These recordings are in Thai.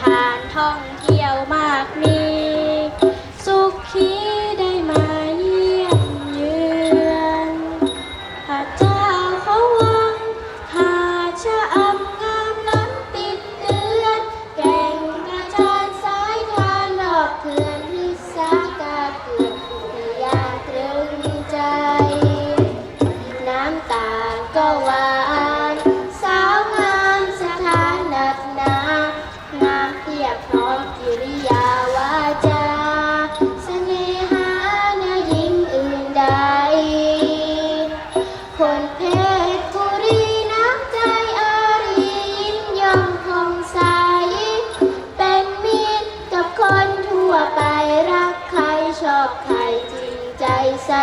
ถานท่องเที่ยวมากมี สุขี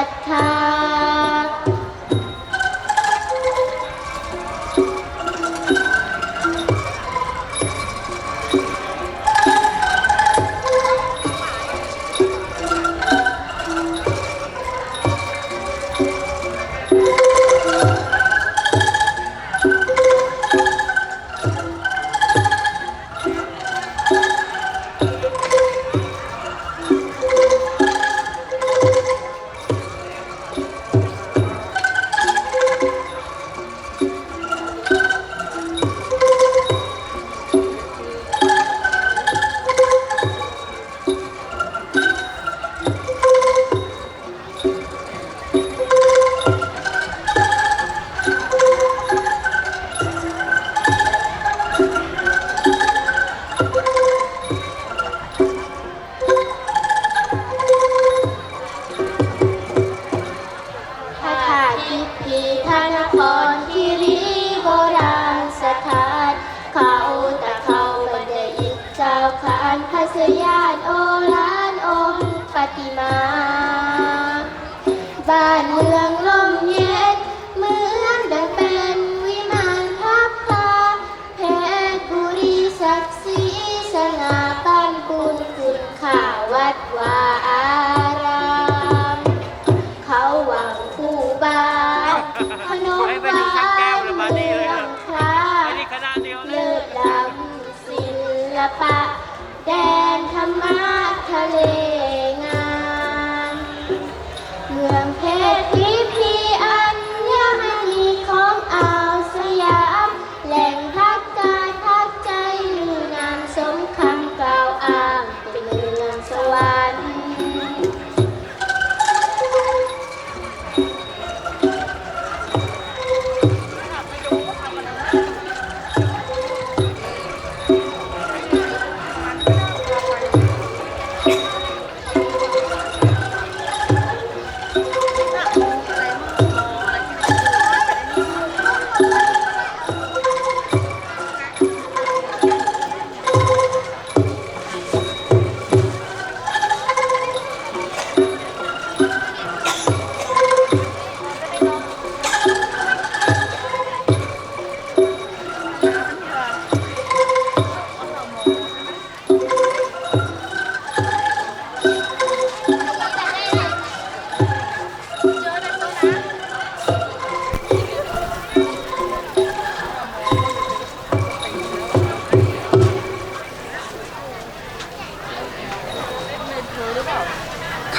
ศรัทธา ทิ ปะแดนธรรมะทะเล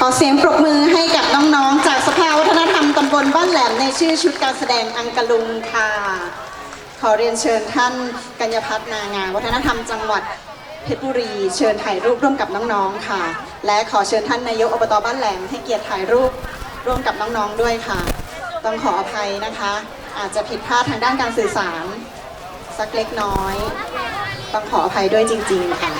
อเสียงปรบมือให้กับน้องๆ จากสภาวัฒนธรรมตำบลบ้านแหลมในชื่อชุดการแสดงอังกะลุงค่ะ ขอเรียนเชิญท่านกัญญพัฒนางาวัฒนธรรมจังหวัดเพชรบุรี เชิญถ่ายรูปร่วมกับน้องๆ ค่ะ และขอเชิญท่านนายกอบตบ้านแหลมให้เกียรติถ่ายรูปร่วมกับน้องๆ ด้วยค่ะ ต้องขออภัยนะคะ อาจจะผิดพลาดทางด้านการสื่อสาร สักเล็กน้อย ต้องขออภัยด้วยจริง ๆ ค่ะ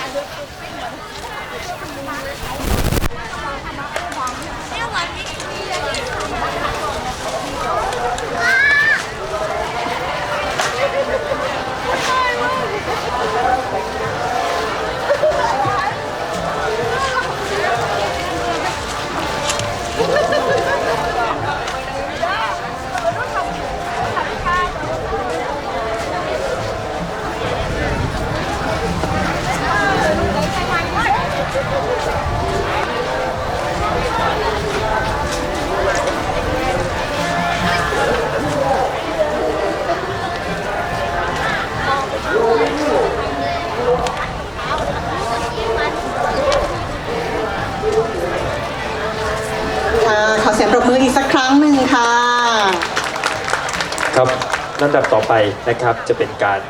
ลำดับต่อไปนะครับจะเป็นการ